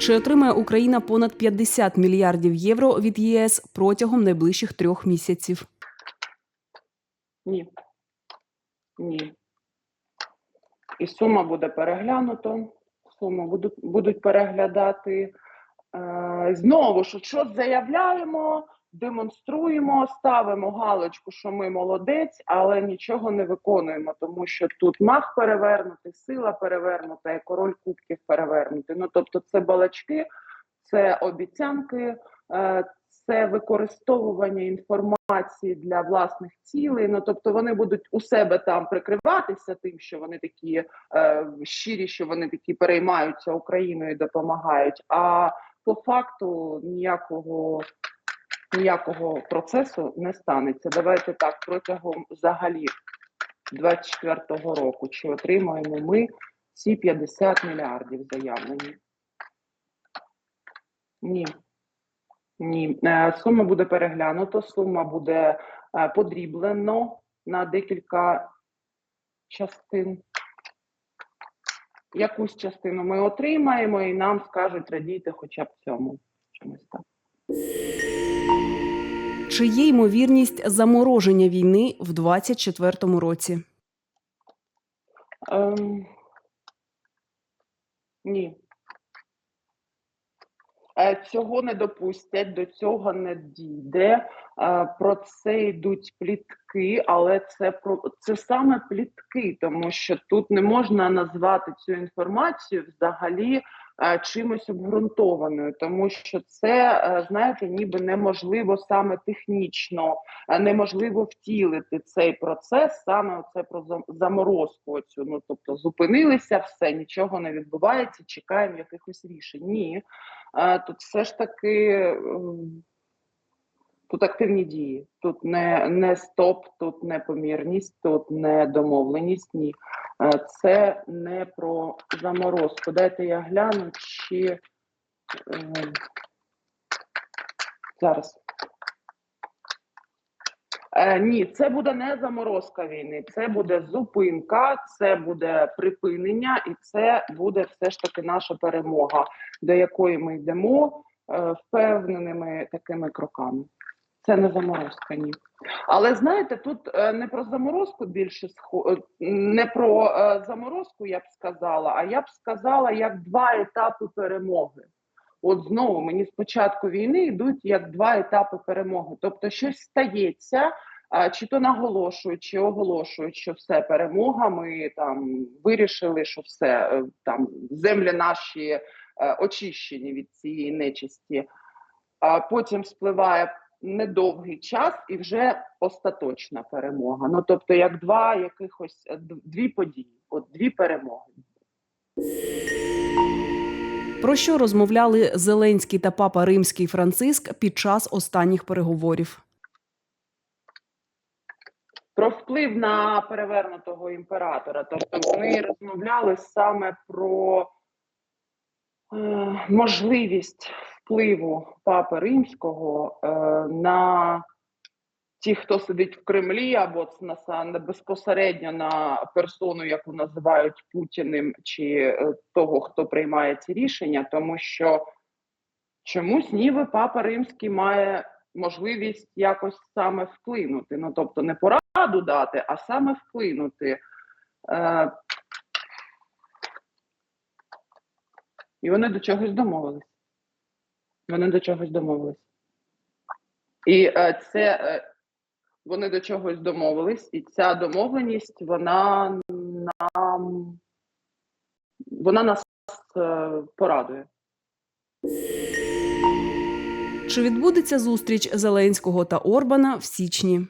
Чи отримає Україна понад 50 мільярдів євро від ЄС протягом найближчих трьох місяців? Ні. Ні. І сума буде переглянуто. Сума будуть, будуть переглядати. Е, знову ж, що заявляємо, демонструємо, ставимо галочку, що ми молодець, але нічого не виконуємо, тому що тут мах перевернутий, сила перевернута, і король кубків перевернутий. Ну тобто, це балачки, це обіцянки, е, це використовування інформації для власних цілей. Ну тобто вони будуть у себе там прикриватися тим, що вони такі е, щирі, що вони такі переймаються Україною допомагають. А по факту ніякого. Ніякого процесу не станеться. Давайте так протягом взагалі 24-го року. Чи отримаємо ми ці 50 мільярдів заявлені? Ні. Ні, Е, сума буде переглянуто, сума буде е, подріблено на декілька частин. Якусь частину ми отримаємо і нам скажуть радійте хоча б цьому. Чомусь так. Чи є ймовірність замороження війни в 2024 році? Ем, ні. Е, Цього не допустять, до цього не дійде. Е, Про це йдуть плітки, але це про це саме плітки, тому що тут не можна назвати цю інформацію взагалі чимось обґрунтованою, тому що це, е, знаєте, ніби неможливо саме технічно, е, неможливо втілити цей процес, саме це про заморозку. Оцю. Ну тобто зупинилися, все нічого не відбувається, чекаємо якихось рішень. Ні. Е, Тут все ж таки тут активні дії. Тут не, не стоп, тут не помірність, тут не домовленість. Ні. Е, Це не про заморозку. Дайте я гляну, чи ем, зараз. Е, ні, це буде не заморозка війни, це буде зупинка, це буде припинення, і це буде все ж таки наша перемога, до якої ми йдемо е, впевненими такими кроками. Це не заморозка, ні. Але знаєте, тут е, не про заморозку більше е, не про е, заморозку, я б сказала, а я б сказала як два етапи перемоги. От знову мені з початку війни йдуть як два етапи перемоги. Тобто щось стається, чи то наголошують, чи оголошують, що все перемога. Ми там вирішили, що все там землі наші очищені від цієї нечисті. А потім спливає недовгий час і вже остаточна перемога. Ну тобто, як два якихось е, дві події, от дві перемоги. Про що розмовляли Зеленський та папа Римський Франциск під час останніх переговорів? про вплив на перевернутого імператора. Тобто вони розмовляли саме про е, можливість впливу папи римського е, на ті, хто сидить в Кремлі, або на- безпосередньо на персону, яку називають Путіним, чи е, того, хто приймає ці рішення, тому що чомусь ніби папа римський має можливість якось саме вплинути. Ну тобто не пораду дати, а саме вплинути. Е, і вони до чогось домовились. Вони до чогось домовились. І е, це е, вони до чогось домовились, і ця домовленість, вона нам вона нас е, порадує. Чи відбудеться зустріч Зеленського та Орбана в січні?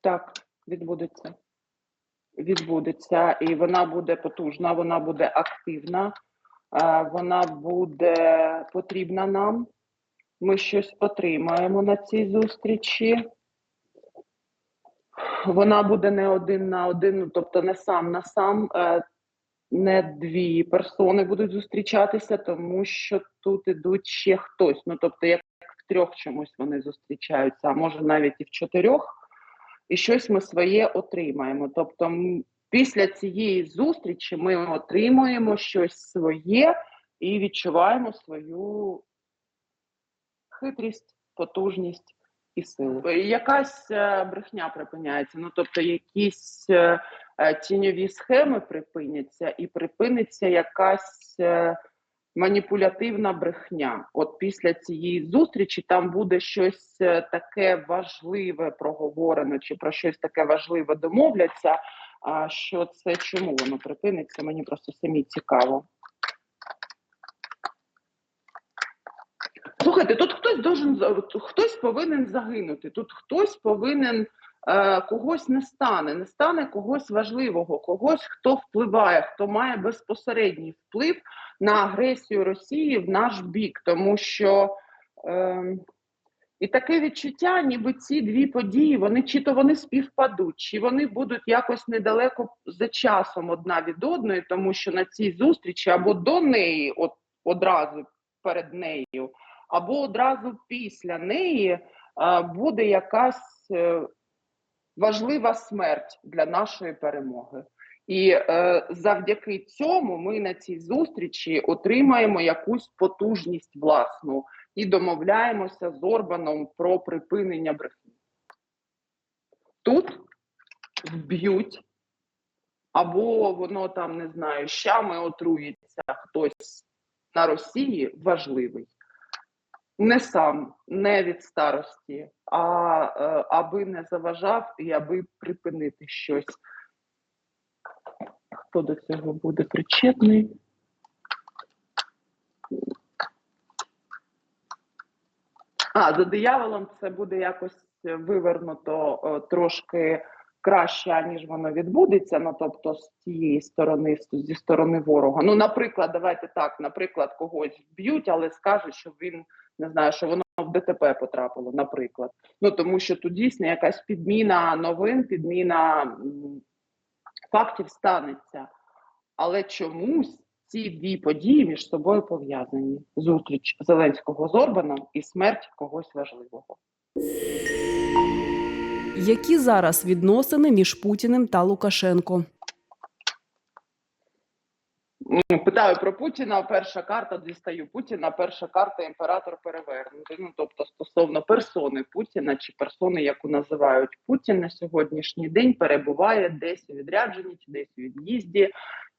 Так, відбудеться. Відбудеться, і вона буде потужна, вона буде активна, вона буде потрібна нам. Ми щось отримаємо на цій зустрічі. Вона буде не один на один, ну, тобто не сам на сам, е, не дві персони будуть зустрічатися, тому що тут ідуть ще хтось. Ну, тобто, як в трьох чомусь вони зустрічаються, а може навіть і в чотирьох і щось ми своє отримаємо. Тобто, після цієї зустрічі ми отримуємо щось своє, і відчуваємо свою хитрість, потужність і силу. Якась е, брехня припиняється, ну тобто якісь е, е, тіньові схеми припиняться, і припиниться якась маніпулятивна брехня. От після цієї зустрічі там буде щось таке важливе проговорено, чи про щось таке важливе домовляться. А що це чому воно припиниться? Мені просто самі цікаво. Слухайте, тут хтось должен хтось повинен загинути. Тут хтось повинен е, когось не стане, не стане когось важливого, когось, хто впливає, хто має безпосередній вплив на агресію Росії в наш бік, тому що. Е, і таке відчуття, ніби ці дві події, вони чи то вони співпадуть, чи вони будуть якось недалеко за часом одна від одної, тому що на цій зустрічі або до неї, от одразу перед нею, або одразу після неї а, буде якась е, важлива смерть для нашої перемоги. І е, завдяки цьому ми на цій зустрічі отримаємо якусь потужність власну і домовляємося з Орбаном про припинення брехні. Тут вб'ють, або воно там не знаю, щами отруїться хтось на Росії важливий. Не сам, не від старості, а е, аби не заважав і аби припинити щось. Хто до цього буде причетний? А, за дияволом це буде якось вивернуто е, трошки краще, ніж воно відбудеться. Ну тобто, з тієї сторони, зі сторони ворога. Ну, наприклад, давайте так, наприклад, когось вб'ють, але скажуть, що він не знаю, що воно в ДТП потрапило, наприклад. Ну тому що тут дійсно якась підміна новин, підміна фактів станеться. Але чомусь ці дві події між собою пов'язані: зустріч Зеленського з Орбаном і смерть когось важливого. Які зараз відносини між Путіним та Лукашенко? Питаю про Путіна. Перша карта дістаю Путіна. Перша карта імператор перевернутий. Ну тобто, стосовно персони Путіна чи персони, яку називають Путін на сьогоднішній день, перебуває десь у відрядженні чи десь у від'їзді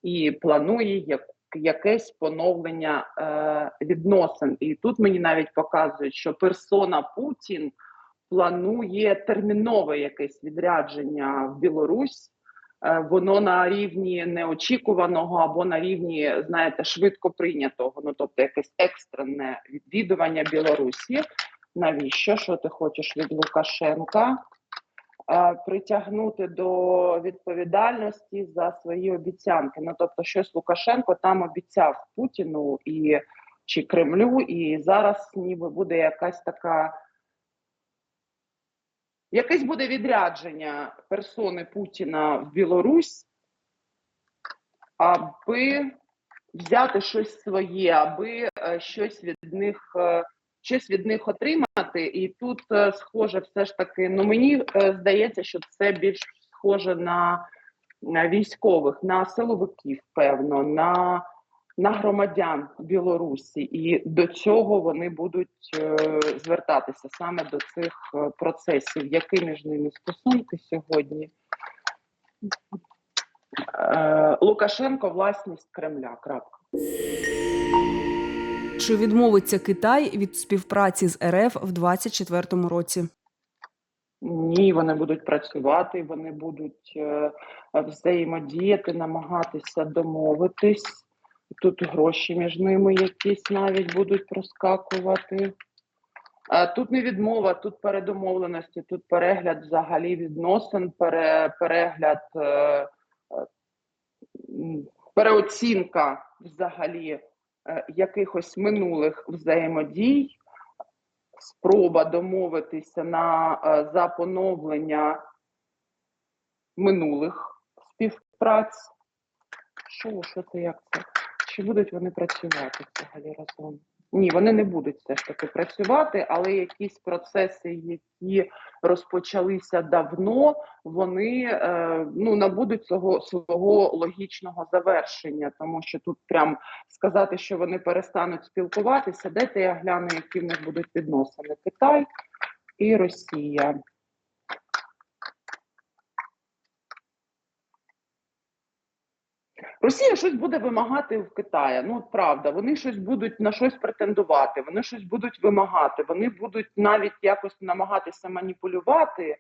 і планує як, якесь поновлення е, відносин. І тут мені навіть показують, що персона Путін планує термінове якесь відрядження в Білорусь. Е, Воно на рівні неочікуваного або на рівні, знаєте, швидко прийнятого. Ну тобто якесь екстрене відвідування Білорусі. Навіщо? Що ти хочеш від Лукашенка? Е, Притягнути до відповідальності за свої обіцянки. Ну тобто, щось Лукашенко там обіцяв Путіну і чи Кремлю, і зараз ніби буде якась така якесь буде відрядження персони Путіна в Білорусь, аби взяти щось своє, аби е, щось від них. Щось від них отримати, і тут е, схоже, все ж таки. Ну мені е, здається, що це більш схоже на, військових, на силовиків, певно, на, на громадян Білорусі, і до цього вони будуть е, звертатися саме до цих процесів. Які між ними стосунки сьогодні? Лукашенко власність Кремля. Крапка. Чи відмовиться Китай від співпраці з РФ в 2024 році? Ні, вони будуть працювати, вони будуть е, взаємодіяти, намагатися домовитись. Тут гроші між ними якісь навіть будуть проскакувати. Тут не відмова, тут передомовленості, тут перегляд взагалі відносин, пере, перегляд, е, е, переоцінка взагалі якихось минулих взаємодій, спроба домовитися на е, за поновлення минулих співпраць. Що, що це, як це? Чи будуть вони працювати взагалі разом? Ні, вони не будуть все ж таки працювати, але якісь процеси, які розпочалися давно, вони е, ну набудуть свого свого логічного завершення, тому що тут прям сказати, що вони перестануть спілкуватися. Дайте я гляну, які в них будуть відносини Китай і Росія. Росія щось буде вимагати в Китаї. Ну правда, вони щось будуть на щось претендувати, вони щось будуть вимагати, вони будуть навіть якось намагатися маніпулювати,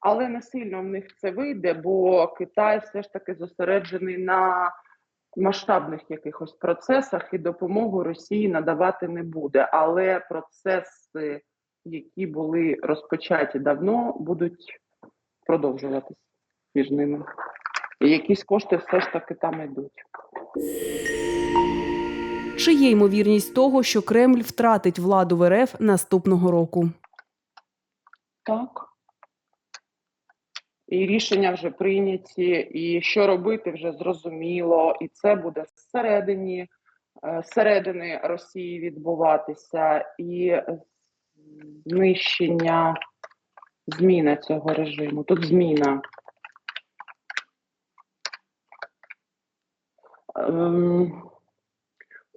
але не сильно в них це вийде, бо Китай все ж таки зосереджений на масштабних якихось процесах і допомогу Росії надавати не буде. Але процеси, які були розпочаті давно, будуть продовжуватись між ними. І якісь кошти все ж таки там йдуть. Чи є ймовірність того, що Кремль втратить владу в РФ наступного року? Так. І рішення вже прийняті, і що робити вже зрозуміло, і це буде зсередині, е, зсередини Росії відбуватися, і знищення, зміна цього режиму. Тут зміна.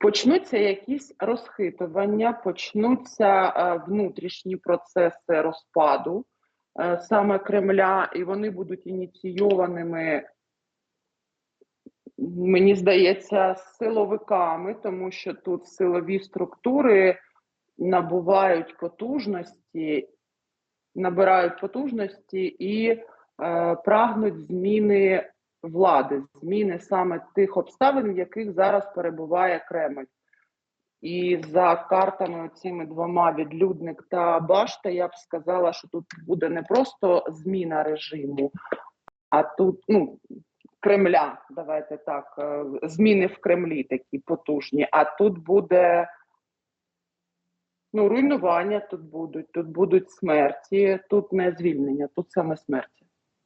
Почнуться якісь розхитування, почнуться е, внутрішні процеси розпаду е, саме Кремля, і вони будуть ініційованими, мені здається, силовиками, тому що тут силові структури набувають потужності, набирають потужності і е, прагнуть зміни влади, зміни саме тих обставин, в яких зараз перебуває Кремль. І за картами цими двома відлюдник та башта, я б сказала, що тут буде не просто зміна режиму, а тут ну, Кремля, давайте так, е, зміни в Кремлі такі потужні. А тут буде ну, руйнування, тут будуть, тут будуть смерті, тут не звільнення, тут саме смерті.